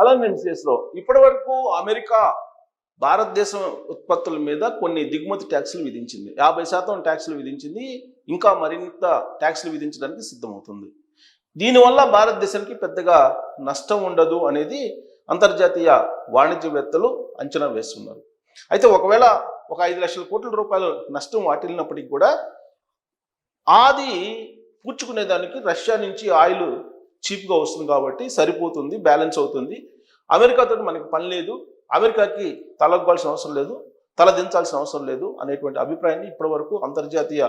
Hello నేను చేసరావు ఇప్పటి వరకు అమెరికా భారతదేశం ఉత్పత్తుల మీద కొన్ని దిగుమతి ట్యాక్సులు విధించింది. యాభై శాతం ట్యాక్సులు విధించింది. ఇంకా మరింత ట్యాక్సులు విధించడానికి సిద్ధమవుతుంది. దీనివల్ల భారతదేశానికి పెద్దగా నష్టం ఉండదు అనేది అంతర్జాతీయ వాణిజ్యవేత్తలు అంచనా వేస్తున్నారు. అయితే ఒకవేళ ఒక ఐదు లక్షల కోట్ల రూపాయలు నష్టం వాటిల్లినప్పటికీ కూడా ఆది పూడ్చుకునేదానికి రష్యా నుంచి ఆయిల్ చీప్గా వస్తుంది కాబట్టి సరిపోతుంది బ్యాలెన్స్ అవుతుంది. అమెరికాతో మనకి పని లేదు. అమెరికాకి తలగ్గాల్సిన అవసరం లేదు. తల దించాల్సిన అవసరం లేదు అనేటువంటి అభిప్రాయాన్ని ఇప్పటివరకు అంతర్జాతీయ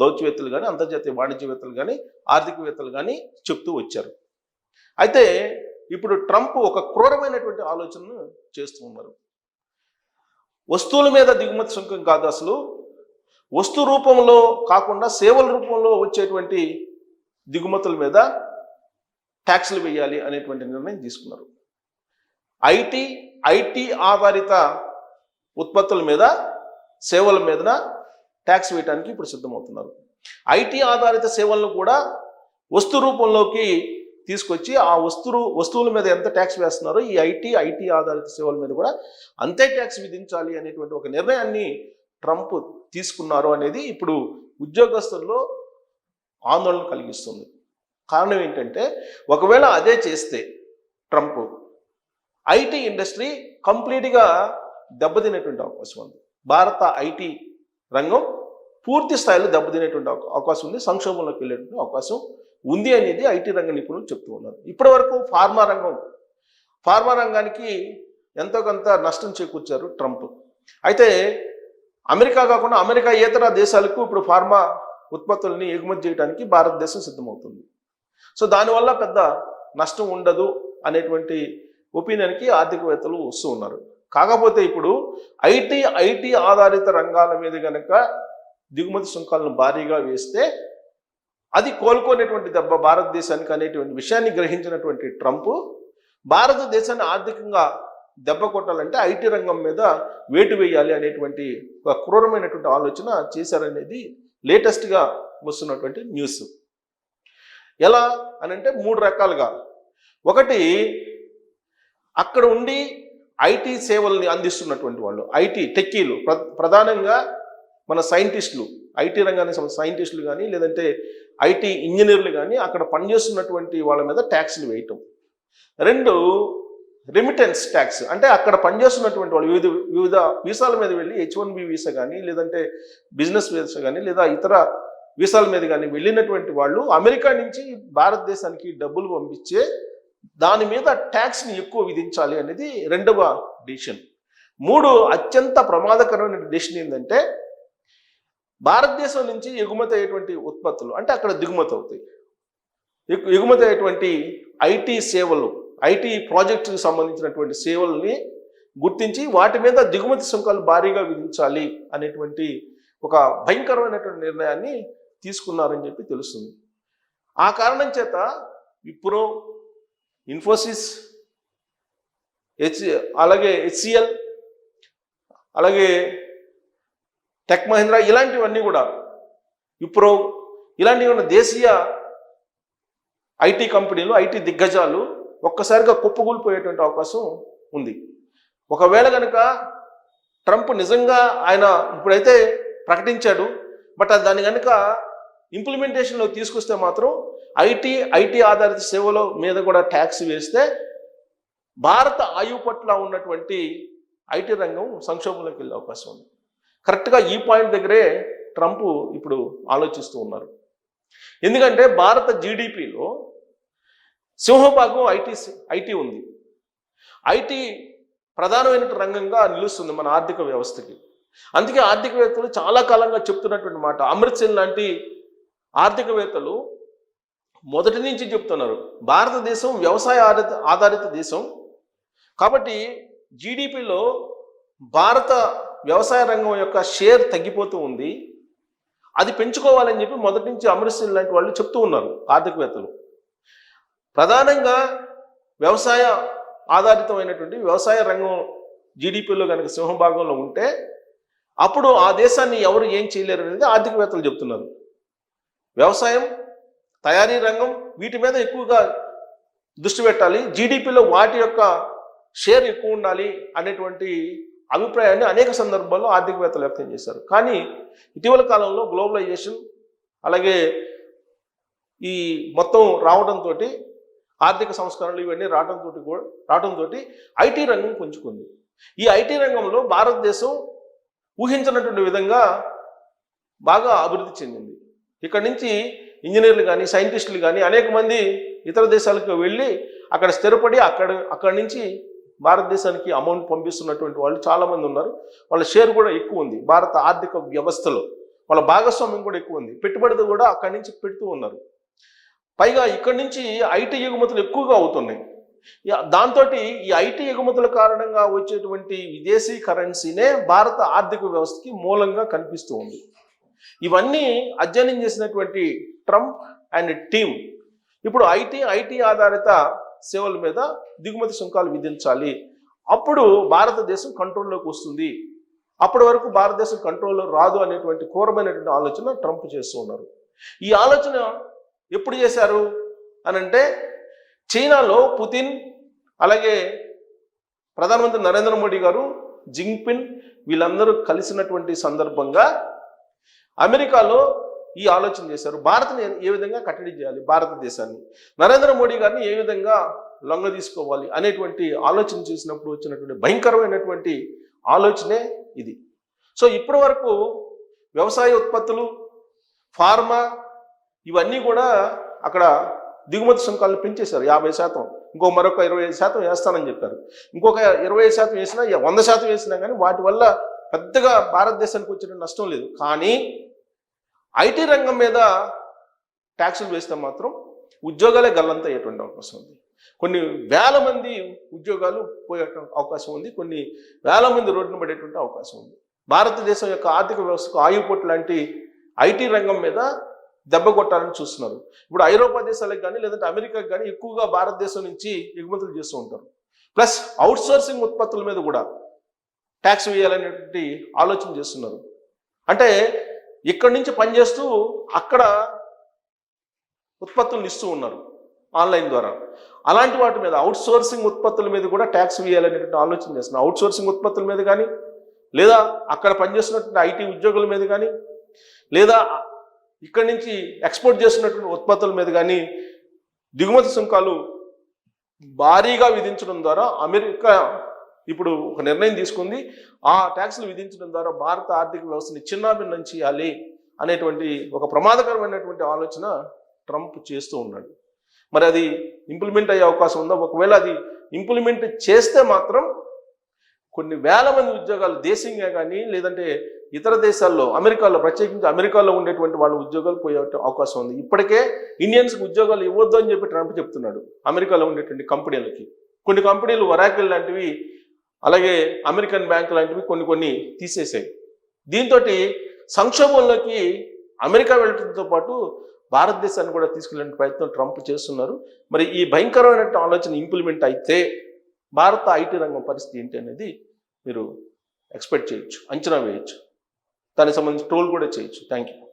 దౌత్యవేత్తలు కానీ అంతర్జాతీయ వాణిజ్యవేత్తలు కానీ ఆర్థికవేత్తలు కానీ చెప్తూ వచ్చారు. అయితే ఇప్పుడు ట్రంప్ ఒక క్రూరమైనటువంటి ఆలోచనను చేస్తూ ఉన్నారు. వస్తువుల మీద దిగుమతి సుంకం కాదు అసలు. వస్తు రూపంలో కాకుండా సేవల రూపంలో వచ్చేటువంటి దిగుమతుల మీద ట్యాక్స్లు వేయాలి అనేటువంటి నిర్ణయం తీసుకున్నారు. ఐటీ ఐటీ ఆధారిత ఉత్పత్తుల మీద సేవల మీద ట్యాక్స్ వేయడానికి ఇప్పుడు సిద్ధమవుతున్నారు. ఐటీ ఆధారిత సేవలను కూడా వస్తు రూపంలోకి తీసుకొచ్చి ఆ వస్తువు వస్తువుల మీద ఎంత ట్యాక్స్ వేస్తున్నారో ఈ ఐటీ ఐటీ ఆధారిత సేవల మీద కూడా అంతే ట్యాక్స్ విధించాలి అనేటువంటి ఒక నిర్ణయాన్ని ట్రంప్ తీసుకున్నారు అనేది ఇప్పుడు ఉద్యోగస్తుల్లో ఆందోళన కలిగిస్తుంది. కారణం ఏంటంటే ఒకవేళ అదే చేస్తే ట్రంప్ ఐటీ ఇండస్ట్రీ కంప్లీట్గా దెబ్బతినేటువంటి అవకాశం ఉంది. భారత ఐటీ రంగం పూర్తి స్థాయిలో దెబ్బతినేటువంటి అవకాశం ఉంది. సంక్షోభంలోకి వెళ్ళేటువంటి అవకాశం ఉంది అనేది ఐటీ రంగ నిపుణులు చెప్తూ ఉన్నారు. ఇప్పటి వరకు ఫార్మా రంగం ఫార్మా రంగానికి ఎంతో కొంత నష్టం చేకూర్చారు ట్రంప్. అయితే అమెరికా కాకుండా అమెరికా ఇతర దేశాలకు ఇప్పుడు ఫార్మా ఉత్పత్తుల్ని ఎగుమతి చేయడానికి భారతదేశం సిద్ధమవుతుంది. సో దానివల్ల పెద్ద నష్టం ఉండదు అనేటువంటి ఒపీనియన్కి ఆర్థికవేత్తలు వస్తూ ఉన్నారు. కాకపోతే ఇప్పుడు ఐటీ ఐటీ ఆధారిత రంగాల మీద కనుక దిగుమతి సుంకాలను భారీగా వేస్తే అది కోలుకోనేటువంటి దెబ్బ భారతదేశానికి అనేటువంటి విషయాన్ని గ్రహించినటువంటి ట్రంప్ భారతదేశాన్ని ఆర్థికంగా దెబ్బ కొట్టాలంటే ఐటీ రంగం మీద వేటు వేయాలి అనేటువంటి ఒక క్రూరమైనటువంటి ఆలోచన చేశారనేది లేటెస్ట్గా వస్తున్నటువంటి న్యూస్. ఎలా అని అంటే మూడు రకాలుగా. ఒకటి అక్కడ ఉండి ఐటీ సేవల్ని అందిస్తున్నటువంటి వాళ్ళు ఐటీ టెక్కీలు ప్ర ప్రధానంగా మన సైంటిస్టులు ఐటీ రంగానికి సంబంధించిన సైంటిస్టులు కానీ లేదంటే ఐటీ ఇంజనీర్లు కానీ అక్కడ పనిచేస్తున్నటువంటి వాళ్ళ మీద ట్యాక్స్లు వేయటం. రెండు రెమిటెన్స్ ట్యాక్స్ అంటే అక్కడ పనిచేస్తున్నటువంటి వాళ్ళు వివిధ వివిధ వీసాల మీద వెళ్ళి హెచ్ వన్ బి వీసా కానీ లేదంటే బిజినెస్ వీసా కానీ లేదా ఇతర వీసాల మీద కానీ వెళ్ళినటువంటి వాళ్ళు అమెరికా నుంచి భారతదేశానికి డబ్బులు పంపించే దాని మీద ట్యాక్స్ని ఎక్కువ విధించాలి అనేది రెండవ డిసిషన్ మూడు అత్యంత ప్రమాదకరమైన డిసిషన్ ఏంటంటే భారతదేశం నుంచి ఎగుమతి అయ్యేటువంటి ఉత్పత్తులు అంటే అక్కడ దిగుమతి అవుతాయి. ఎగు- ఎగుమతి అయ్యేటువంటి ఐటీ సేవలు ఐటీ ప్రాజెక్టుకి సంబంధించినటువంటి సేవల్ని గుర్తించి వాటి మీద దిగుమతి సుంకాలు భారీగా విధించాలి అనేటువంటి ఒక భయంకరమైనటువంటి నిర్ణయాన్ని తీసుకున్నారని చెప్పి తెలుస్తుంది. ఆ కారణం చేత విప్రో ఇన్ఫోసిస్ హెచ్ అలాగే హెచ్సిఎల్ అలాగే టెక్ మహీంద్రా ఇలాంటివన్నీ కూడా విప్రో ఇలాంటివి ఉన్న దేశీయ ఐటీ కంపెనీలు ఐటీ దిగ్గజాలు ఒక్కసారిగా కుప్పకూలిపోయేటువంటి అవకాశం ఉంది. ఒకవేళ కనుక ట్రంప్ నిజంగా ఆయన ఇప్పుడైతే ప్రకటించాడు బట్ అది దాన్ని కనుక ఇంప్లిమెంటేషన్లో తీసుకొస్తే మాత్రం ఐటీ ఐటీ ఆధారిత సేవల మీద కూడా ట్యాక్స్ వేస్తే భారత ఆయువు పట్ల ఉన్నటువంటి ఐటీ రంగం సంక్షోభంలోకి వెళ్ళే అవకాశం ఉంది. కరెక్ట్గా ఈ పాయింట్ దగ్గరే ట్రంప్ ఇప్పుడు ఆలోచిస్తూ ఉన్నారు. ఎందుకంటే భారత జీడిపిలో సింహభాగం ఐటీ ఐటీ ఉంది. ఐటీ ప్రధానమైన రంగంగా నిలుస్తుంది మన ఆర్థిక వ్యవస్థకి. అందుకే ఆర్థికవేత్తలు చాలా కాలంగా చెప్తున్నటువంటి మాట. అమృత్సర్ లాంటి ఆర్థికవేత్తలు మొదటి నుంచి చెప్తున్నారు. భారతదేశం వ్యవసాయ ఆధారిత ఆధారిత దేశం. కాబట్టి జీడిపిలో భారత వ్యవసాయ రంగం యొక్క షేర్ తగ్గిపోతూ ఉంది. అది పెంచుకోవాలని చెప్పి మొదటి నుంచి అమృత్ సింగ్ లాంటి వాళ్ళు చెప్తూ ఉన్నారు ఆర్థికవేత్తలు. ప్రధానంగా వ్యవసాయ ఆధారితమైనటువంటి వ్యవసాయ రంగం జీడిపిలో కనుక సింహభాగంలో ఉంటే అప్పుడు ఆ దేశాన్ని ఎవరు ఏం చేయలేరు అనేది ఆర్థికవేత్తలు చెప్తున్నారు. వ్యవసాయం తయారీ రంగం వీటి మీద ఎక్కువగా దృష్టి పెట్టాలి. జీడిపిలో వాటి యొక్క షేర్ ఎక్కువ ఉండాలి అనేటువంటి అభిప్రాయాన్ని అనేక సందర్భాల్లో ఆర్థికవేత్తలు వ్యక్తం చేశారు. కానీ ఇటీవల కాలంలో గ్లోబలైజేషన్ అలాగే ఈ మొత్తం రావడంతో ఆర్థిక సంస్కరణలు ఇవన్నీ రావడంతో కూడా రావడంతో ఐటీ రంగం పుంజుకుంది. ఈ ఐటీ రంగంలో భారతదేశం ఊహించినటువంటి విధంగా బాగా అభివృద్ధి చెందింది. ఇక్కడ నుంచి ఇంజనీర్లు కానీ సైంటిస్టులు కానీ అనేక మంది ఇతర దేశాలకు వెళ్ళి అక్కడ స్థిరపడి అక్కడ అక్కడి నుంచి భారతదేశానికి అమౌంట్ పంపిస్తున్నటువంటి వాళ్ళు చాలామంది ఉన్నారు. వాళ్ళ షేర్ కూడా ఎక్కువ ఉంది. భారత ఆర్థిక వ్యవస్థలో వాళ్ళ భాగస్వామ్యం కూడా ఎక్కువ ఉంది. పెట్టుబడి కూడా అక్కడి నుంచి పెడుతూ ఉన్నారు. పైగా ఇక్కడి నుంచి ఐటీ ఎగుమతులు ఎక్కువగా అవుతున్నాయి. దాంతో ఈ ఐటీ ఎగుమతుల కారణంగా వచ్చేటువంటి విదేశీ కరెన్సీనే భారత ఆర్థిక వ్యవస్థకి మూలంగా కనిపిస్తూ ఉంది. ఇవన్నీ అధ్యయనం చేసినటువంటి ట్రంప్ అండ్ టీమ్ ఇప్పుడు ఐటీ ఐటీ ఆధారిత సేవల మీద దిగుమతి సుంకాలు విధించాలి. అప్పుడు భారతదేశం కంట్రోల్లోకి వస్తుంది. అప్పటి వరకు భారతదేశం కంట్రోల్లో రాదు అనేటువంటి క్రూరమైనటువంటి ఆలోచన ట్రంప్ చేస్తూ ఉన్నారు. ఈ ఆలోచన ఎప్పుడు చేశారు? అని అంటే చైనాలో పుతిన్ అలాగే ప్రధానమంత్రి నరేంద్ర మోడీ గారు జింగ్పిన్ వీళ్ళందరూ కలిసినటువంటి సందర్భంగా అమెరికాలో ఈ ఆలోచన చేశారు. భారత్ని ఏ విధంగా కట్టడి చేయాలి? భారతదేశాన్ని. నరేంద్ర మోడీ గారిని ఏ విధంగా లొంగ తీసుకోవాలి అనేటువంటి ఆలోచన చేసినప్పుడు వచ్చినటువంటి భయంకరమైనటువంటి ఆలోచనే ఇది. సో ఇప్పటి వరకు వ్యవసాయ ఉత్పత్తులు ఫార్మా ఇవన్నీ కూడా అక్కడ దిగుమతి సుంకాలను పెంచేశారు యాభై శాతం. ఇంకో మరొక ఇరవై ఐదు శాతం వేస్తానని చెప్పారు. ఇంకొక ఇరవై ఐదు శాతం వేసినా వంద శాతం వేసినా కానీ వాటి వల్ల పెద్దగా భారతదేశానికి వచ్చిన నష్టం లేదు. కానీ ఐటీ రంగం మీద ట్యాక్సులు వేస్తే మాత్రం ఉద్యోగాలే గల్లంత అయ్యేటువంటి అవకాశం ఉంది. కొన్ని వేల మంది ఉద్యోగాలు పోయే అవకాశం ఉంది. కొన్ని వేల మంది రోడ్డున పడేటువంటి అవకాశం ఉంది. భారతదేశం యొక్క ఆర్థిక వ్యవస్థకు ఆయుపోటు లాంటి ఐటీ రంగం మీద దెబ్బ కొట్టాలని చూస్తున్నారు. ఇప్పుడు ఐరోపా దేశాలకు కానీ లేదంటే అమెరికాకి కానీ ఎక్కువగా భారతదేశం నుంచి ఎగుమతులు చేస్తూ ఉంటారు. ప్లస్ అవుట్ సోర్సింగ్ ఉత్పత్తుల మీద కూడా ట్యాక్స్ వేయాలనేటువంటి ఆలోచన చేస్తున్నారు. అంటే ఇక్కడి నుంచి పనిచేస్తూ అక్కడ ఉత్పత్తులను ఇస్తూ ఉన్నారు ఆన్లైన్ ద్వారా. అలాంటి వాటి మీద అవుట్ సోర్సింగ్ ఉత్పత్తుల మీద కూడా ట్యాక్స్ వేయాలనేటువంటి ఆలోచన చేస్తున్నారు. అవుట్ సోర్సింగ్ ఉత్పత్తుల మీద కానీ లేదా అక్కడ పనిచేస్తున్నటువంటి ఐటీ ఉద్యోగుల మీద కానీ లేదా ఇక్కడి నుంచి ఎక్స్పోర్ట్ చేస్తున్నటువంటి ఉత్పత్తుల మీద కానీ దిగుమతి సుంకాలు భారీగా విధించడం ద్వారా అమెరికా ఇప్పుడు ఒక నిర్ణయం తీసుకుంది. ఆ ట్యాక్స్లు విధించడం ద్వారా భారత ఆర్థిక వ్యవస్థని చిన్నాభిన్నం చేయాలి అనేటువంటి ఒక ప్రమాదకరమైనటువంటి ఆలోచన ట్రంప్ చేస్తూ ఉన్నాడు. మరి అది ఇంప్లిమెంట్ అయ్యే అవకాశం ఉందా? ఒకవేళ అది ఇంప్లిమెంట్ చేస్తే మాత్రం కొన్ని వేల మంది ఉద్యోగాలు దేశంగా కానీ లేదంటే ఇతర దేశాల్లో అమెరికాలో ప్రత్యేకించి అమెరికాలో ఉండేటువంటి వాళ్ళ ఉద్యోగాలు పోయే అవకాశం ఉంది. ఇప్పటికే ఇండియన్స్కి ఉద్యోగాలు ఇవ్వద్దు అని చెప్పి ట్రంప్ చెప్తున్నాడు అమెరికాలో ఉండేటువంటి కంపెనీలకి. కొన్ని కంపెనీలు వరాకిల్ లాంటివి అలాగే అమెరికన్ బ్యాంక్ లాంటివి కొన్ని కొన్ని తీసేసాయి. దీంతో సంక్షోభంలోకి అమెరికా వెళ్ళడంతో పాటు భారతదేశాన్ని కూడా తీసుకెళ్ళే ప్రయత్నం ట్రంప్ చేస్తున్నారు. మరి ఈ భయంకరమైన ఆలోచన ఇంప్లిమెంట్ అయితే భారత ఐటీ రంగం పరిస్థితి ఏంటి అనేది మీరు ఎక్స్పెక్ట్ చేయొచ్చు అంచనా వేయచ్చు. దానికి సంబంధించి ట్రోల్ కూడా చేయొచ్చు. Thank you